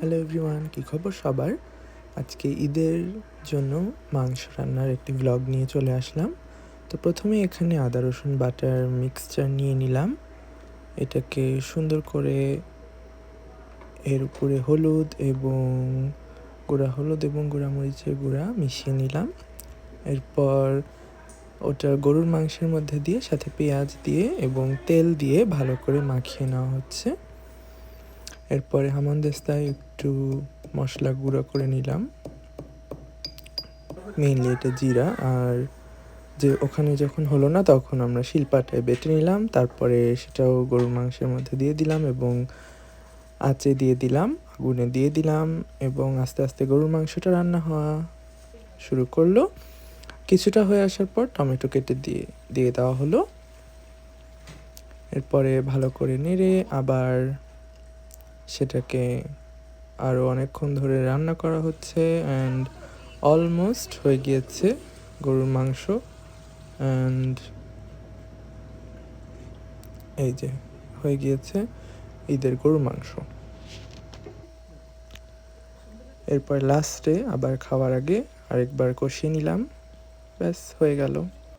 Hello everyone কী খবর সবার? আজকে ঈদের জন্য মাংস রান্নার একটি ব্লগ নিয়ে চলে আসলাম। তো প্রথমে এখানে আদা, রসুন, বাটার মিক্সচার নিয়ে নিলাম। এটাকে সুন্দর করে এর উপরে হলুদ এবং গুঁড়া, হলুদ এবং গুঁড়া মরিচের গুঁড়া মিশিয়ে নিলাম। এরপর ওটা গরুর মাংসের মধ্যে দিয়ে, সাথে পেঁয়াজ দিয়ে এবং তেল দিয়ে ভালো করে মাখিয়ে নেওয়া হচ্ছে। এরপরে হামানদিস্তায় একটু মশলা গুঁড়ো করে নিলাম। মেইনলি এটা জিরা। আর যে ওখানে যখন হলো না, তখন আমরা শিলপাটায় বেটে নিলাম। তারপরে সেটাও গরুর মাংসের মধ্যে দিয়ে দিলাম এবং আঁচে দিয়ে দিলাম, আগুনে দিয়ে দিলাম এবং আস্তে আস্তে গরুর মাংসটা রান্না হওয়া শুরু করল। কিছুটা হয়ে আসার পর টমেটো কেটে দিয়ে দিয়ে দেওয়া হলো। এরপরে ভালো করে নেড়ে আবার সেটাকে আরও অনেকক্ষণ ধরে রান্না করা হচ্ছে অ্যান্ড অলমোস্ট হয়ে গিয়েছে গরুর মাংস অ্যান্ড এই যে হয়ে গিয়েছে ঈদের গরুর মাংস। এরপর লাস্টে আবার খাওয়ার আগে আরেকবার কষিয়ে নিলাম। ব্যাস, হয়ে গেল।